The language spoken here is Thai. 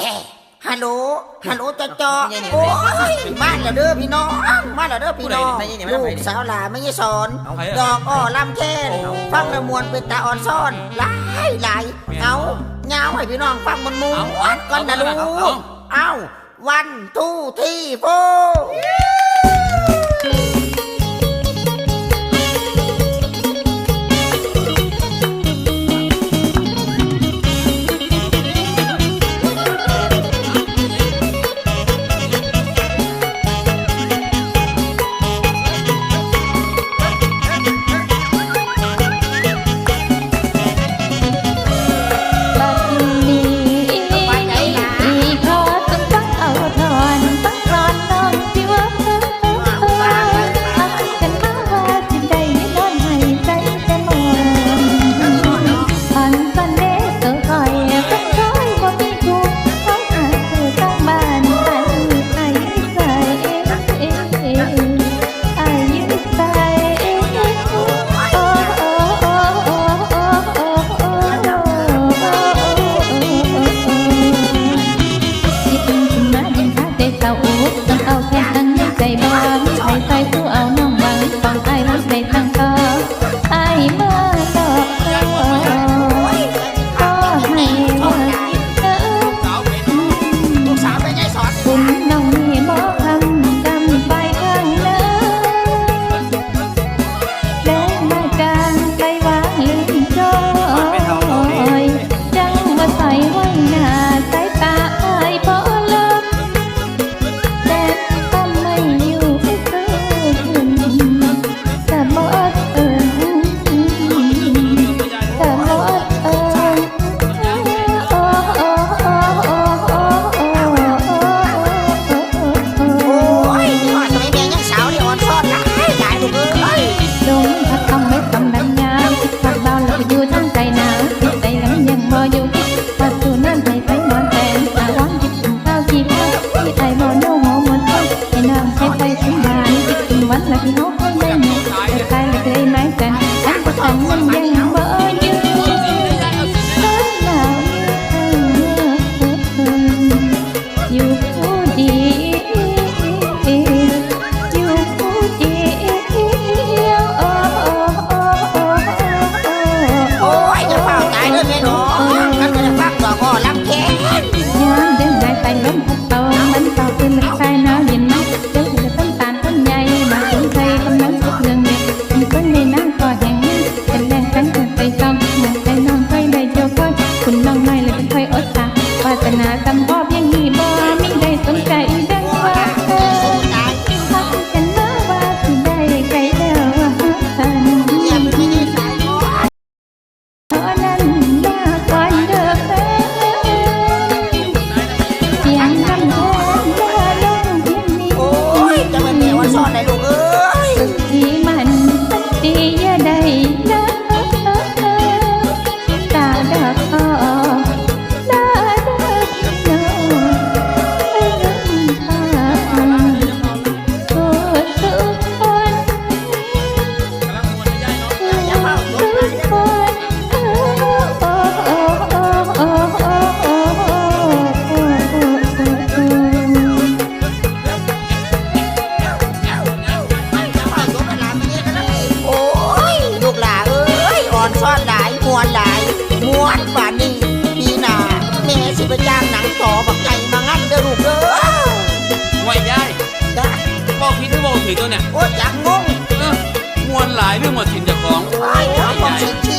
เอ๊ฮัลโหล ฮัลโหลจอจอโอ้ยมาแล้วเด้อพี่น้อง มาแล้วเด้อพี่น้องลูกสาวหลาไม่ยสอนดอกอ้อลำแค้นฟังละมวนเป็นตาอ่อนซ่อนหลายหลายเอาเงาให้พี่น้องฟังมันมูนก่อนนะลูกเอาวันทูที่โฟ ใจหนาว tambor. ว้ยายจ้ะบอกพี่ที่บอกถือตัวเนี่ยโอ้ยอยากงงเออมวนหลายเรื่องหมดถิ่นจ้าของ โอ้ยเอาควสิ